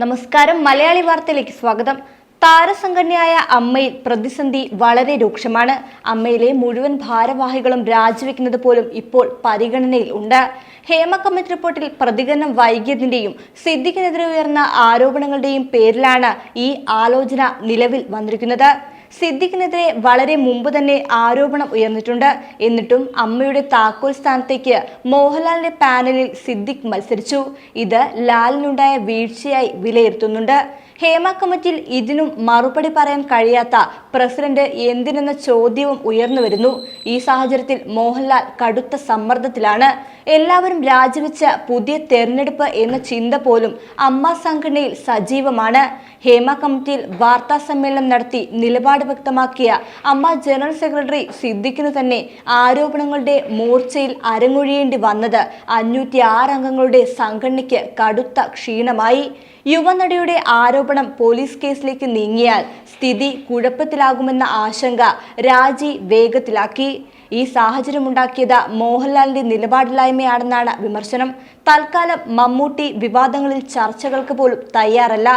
നമസ്കാരം. മലയാളി വാർത്തയിലേക്ക് സ്വാഗതം. താരസംഘടനയായ അമ്മയിൽ പ്രതിസന്ധി വളരെ രൂക്ഷമാണ്. അമ്മയിലെ മുഴുവൻ ഭാരവാഹികളും രാജിവെക്കുന്നത് പോലും ഇപ്പോൾ പരിഗണനയിൽ ഉണ്ട്. ഹേമ കമ്മിറ്റി റിപ്പോർട്ടിൽ പ്രതികരണം വൈകിയതിന്റെയും സിദ്ദിഖിനെതിരെ ഉയർന്ന ആരോപണങ്ങളുടെയും പേരിലാണ് ഈ ആലോചന നിലവിൽ വന്നിരിക്കുന്നത്. സിദ്ദിഖിനെതിരെ വളരെ മുമ്പ് തന്നെ ആരോപണം ഉയർന്നിട്ടുണ്ട്. എന്നിട്ടും അമ്മയുടെ താക്കോൽ സ്ഥാനത്തേക്ക് മോഹൻലാലിന്റെ പാനലിൽ സിദ്ദിഖ് മത്സരിച്ചു. ഇത് ലാലിനുണ്ടായ വീഴ്ചയായി വിലയിരുത്തുന്നുണ്ട്. ഹേമ കമ്മിറ്റിയിൽ ഇതിനും മറുപടി പറയാൻ കഴിയാത്ത പ്രസിഡന്റ് എന്തിനെന്ന ചോദ്യവും ഉയർന്നു വരുന്നു. ഈ സാഹചര്യത്തിൽ മോഹൻലാൽ കടുത്ത സമ്മർദ്ദത്തിലാണ്. എല്ലാവരും രാജിവെച്ച പുതിയ തെരഞ്ഞെടുപ്പ് എന്ന ചിന്ത പോലും അമ്മ സംഘടനയിൽ സജീവമാണ്. ഹേമ കമ്മിറ്റിയിൽ വാർത്താ സമ്മേളനം നടത്തി നിലപാട് വ്യക്തമാക്കിയ അമ്മ ജനറൽ സെക്രട്ടറി സിദ്ദിഖിന് തന്നെ ആരോപണങ്ങളുടെ മൂർച്ചയിൽ അരങ്ങൊഴിയേണ്ടി വന്നത് അഞ്ഞൂറ്റി ആറ് അംഗങ്ങളുടെ സംഘടനയ്ക്ക് കടുത്ത ക്ഷീണമായി. യുവനടിയുടെ ആരോപണം പോലീസ് കേസിലേക്ക് നീങ്ങിയാൽ സ്ഥിതി കുഴപ്പത്തിലാകുമെന്ന ആശങ്ക രാജി വേഗത്തിലാക്കി. ഈ സാഹചര്യമുണ്ടാക്കിയത് മോഹൻലാലിന്റെ നിലപാടില്ലായ്മയാണെന്നാണ് വിമർശനം. തൽക്കാലം മമ്മൂട്ടി വിവാദങ്ങളിൽ ചർച്ചകൾക്ക് പോലും തയ്യാറല്ല.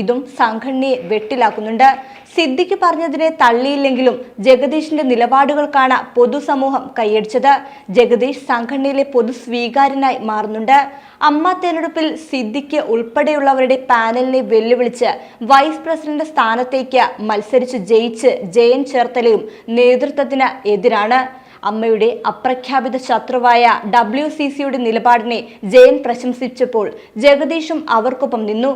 ഇതും സംഘടനയെ വെട്ടിലാക്കുന്നുണ്ട്. സിദ്ദിഖ് പറഞ്ഞതിനെ തള്ളിയില്ലെങ്കിലും ജഗദീഷിന്റെ നിലപാടുകൾക്കാണ് പൊതുസമൂഹം കൈയടിച്ചത്. ജഗദീഷ് സംഘടനയിലെ പൊതു സ്വീകാര്യനായി മാറുന്നുണ്ട്. അമ്മ തെരഞ്ഞെടുപ്പിൽ സിദ്ദിഖ് ഉൾപ്പെടെയുള്ളവരുടെ പാനലിനെ വെല്ലുവിളിച്ച് വൈസ് പ്രസിഡന്റ് സ്ഥാനത്തേക്ക് മത്സരിച്ച് ജയിച്ച് ജയൻ ചേർത്തലയും നേതൃത്വത്തിന് എതിരാണ്. അമ്മയുടെ അപ്രഖ്യാപിത ശത്രുവായ ഡബ്ല്യു സി സിയുടെ നിലപാടിനെ ജയൻ പ്രശംസിച്ചപ്പോൾ ജഗദീഷും അവർക്കൊപ്പം നിന്നു.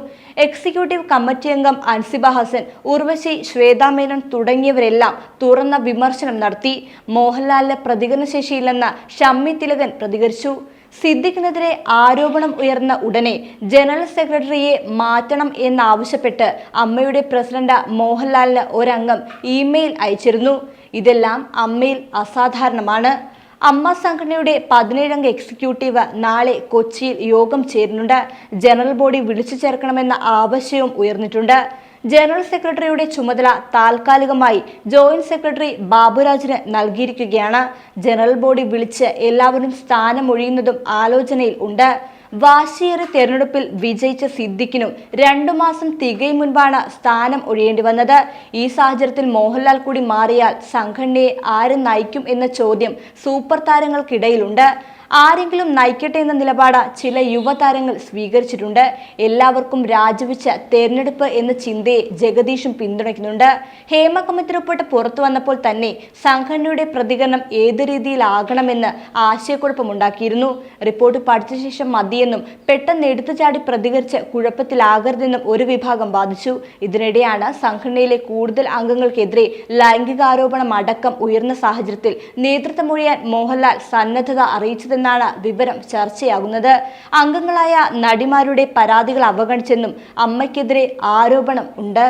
എക്സിക്യൂട്ടീവ് കമ്മിറ്റി അംഗം അൻസിബ ഹസൻ ഉർവശി ശ്വേതാമേനൻ തുടങ്ങിയവരെല്ലാം തുറന്ന വിമർശനം നടത്തി. മോഹൻലാലിന് പ്രതികരണശേഷിയില്ലെന്ന് ഷമ്മി തിലകൻ പ്രതികരിച്ചു. സിദ്ദിഖിനെതിരെ ആരോപണം ഉയർന്ന ഉടനെ ജനറൽ സെക്രട്ടറിയെ മാറ്റണം എന്നാവശ്യപ്പെട്ട് അമ്മയുടെ പ്രസിഡന്റ് മോഹൻലാലിന് ഒരംഗം ഇമെയിൽ അയച്ചിരുന്നു. ഇതെല്ലാം അമ്മയിൽ അസാധാരണമാണ്. അമ്മ സംഘടനയുടെ പതിനേഴംഗ എക്സിക്യൂട്ടീവ് നാളെ കൊച്ചിയിൽ യോഗം ചേരുന്നുണ്ട്. ജനറൽ ബോഡി വിളിച്ചു ചേർക്കണമെന്ന ആവശ്യവും ഉയർന്നിട്ടുണ്ട്. ജനറൽ സെക്രട്ടറിയുടെ ചുമതല താൽക്കാലികമായി ജോയിന്റ് സെക്രട്ടറി ബാബുരാജിന് നൽകിയിരിക്കുകയാണ്. ജനറൽ ബോഡി വിളിച്ച് എല്ലാവരും സ്ഥാനമൊഴിയുന്നതും ആലോചനയിൽ ഉണ്ട്. വാശിയേറെ തെരഞ്ഞെടുപ്പിൽ വിജയിച്ച സിദ്ദിഖിനും രണ്ടു മാസം തികയും മുൻപാണ് സ്ഥാനം ഒഴിയേണ്ടി വന്നത്. ഈ സാഹചര്യത്തിൽ മോഹൻലാൽ കൂടി മാറിയാൽ സംഘടനയെ ആര് നയിക്കും എന്ന ചോദ്യം സൂപ്പർ താരങ്ങൾക്കിടയിലുണ്ട്. ആരെങ്കിലും നയിക്കട്ടെ എന്ന നിലപാട് ചില യുവതാരങ്ങൾ സ്വീകരിച്ചിട്ടുണ്ട്. എല്ലാവർക്കും രാജിവെച്ച തെരഞ്ഞെടുപ്പ് എന്ന ചിന്തയെ ജഗദീഷും പിന്തുണയ്ക്കുന്നുണ്ട്. ഹേമ കമ്മിറ്റി റിപ്പോർട്ട് പുറത്തു വന്നപ്പോൾ തന്നെ സംഘടനയുടെ പ്രതികരണം ഏത് രീതിയിലാകണമെന്ന് ആശയക്കുഴപ്പമുണ്ടാക്കിയിരുന്നു റിപ്പോർട്ട് പഠിച്ച ശേഷം മതിയെന്നും പെട്ടെന്ന് എടുത്തുചാടി പ്രതികരിച്ച് കുഴപ്പത്തിലാകരുതെന്നും ഒരു വിഭാഗം വാദിച്ചു. ഇതിനിടെയാണ് സംഘടനയിലെ കൂടുതൽ അംഗങ്ങൾക്കെതിരെ ലൈംഗികാരോപണം അടക്കം ഉയർന്ന സാഹചര്യത്തിൽ നേതൃത്വമൊഴിയാൻ മോഹൻലാൽ സന്നദ്ധത നടത്തിയെന്നാണ് വിവരം ചർച്ചയാകുന്നത്. അംഗങ്ങളായ നടിമാരുടെ പരാതികൾ അവഗണിച്ചെന്നും അമ്മയ്ക്കെതിരെ ആരോപണം ഉണ്ട്.